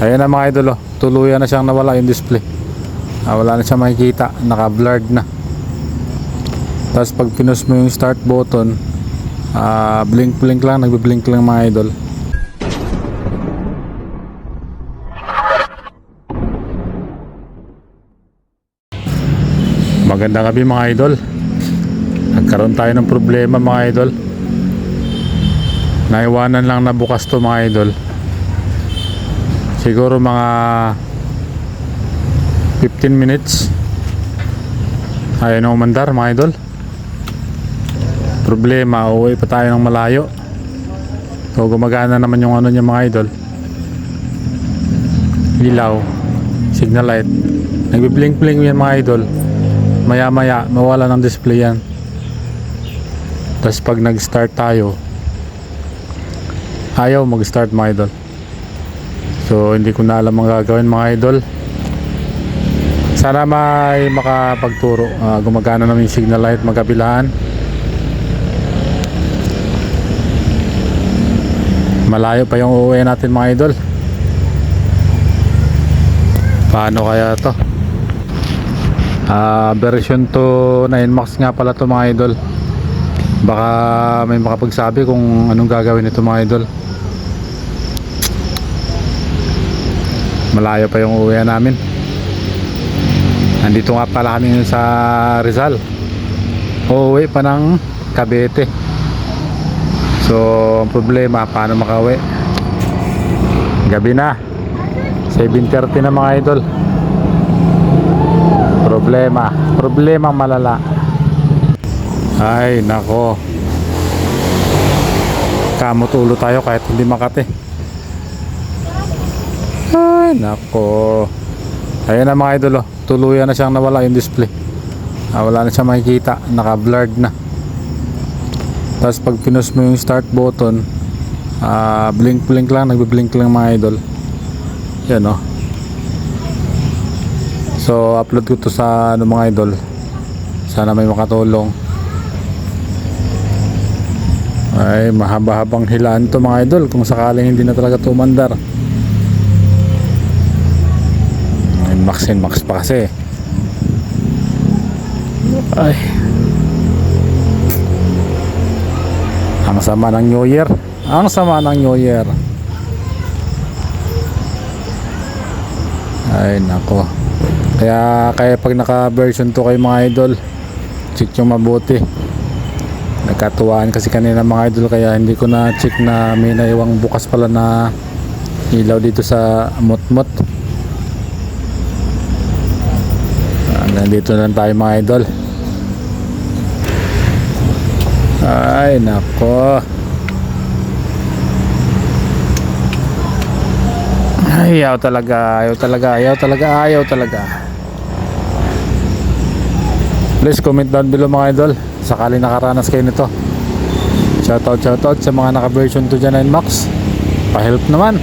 Ayan na mga idol oh. Tuluyan na siyang nawala yung display. Ah, wala na siyang makikita. Naka-blurred na. Tapos pag pinus mo yung start button, ah, blink blink lang, nagbi-blink lang mga idol. Magandang gabi mga idol. Nagkaroon tayo ng problema mga idol. Naiwanan lang na bukas to mga idol. Siguro mga 15 minutes. Ayaw na umandar mga idol. Problema, uwi pa tayo ng malayo. So gumagana naman yung ano niya mga idol. Ilaw, signal light. Nagbi-blink-blink yan mga idol. Maya-maya, mawala ng display yan. Tapos pag nag-start tayo, ayaw mag-start mga idol. So hindi ko na alam ang gagawin mga idol. Sana may makapagturo. Ah, gumagana naman yung signal light magkabilaan. Malayo pa yung uuwi natin mga idol. Paano kaya to? Ah, version 2 9 Max nga pala to mga idol. Baka may makapagsabi kung anong gagawin nito mga idol. Malayo pa yung uwi namin. Nandito nga pala kami sa Rizal. Uuwi pa ng Cavite. So, ang problema, paano makauwi? Gabi na. 7.30 na mga idol. Problema. Problema malala. Ay, nako. Kamot ulo tayo kahit hindi makate. Ay, nako. Ayan na mga idol, oh. tuluyan na siyang nawala yung display. Ah, wala na siyang makikita, naka-blurred na. Tapos pag pinus mo yung start button, ah, blink-blink lang, nagbi-blink lang mga idol. Yan oh. So, upload ko to sa ano mga idol. Sana may makatulong. Ay, mahaba-habang hilaan to mga idol kung sakaling hindi na talaga tumandar. Max and max pa kasi. Ay. Ang sama ng New Year. Ang sama ng New Year. Ay, nako. Kaya, kaya pag naka version 2 kayo mga idol, check yung mabuti. Nagkatuwaan kasi kanina mga idol kaya hindi ko na check na may naiwang bukas pala na ilaw dito sa mot-mot. Hanggang dito lang tayo mga idol. Ay, nako. Ayaw talaga, ayaw talaga, ayaw talaga, ayaw talaga. Please comment down below mga idol. Sakali nakaranas kayo nito. Shoutout, shoutout sa mga naka version 2 dyan 9 Max. Pa-help naman.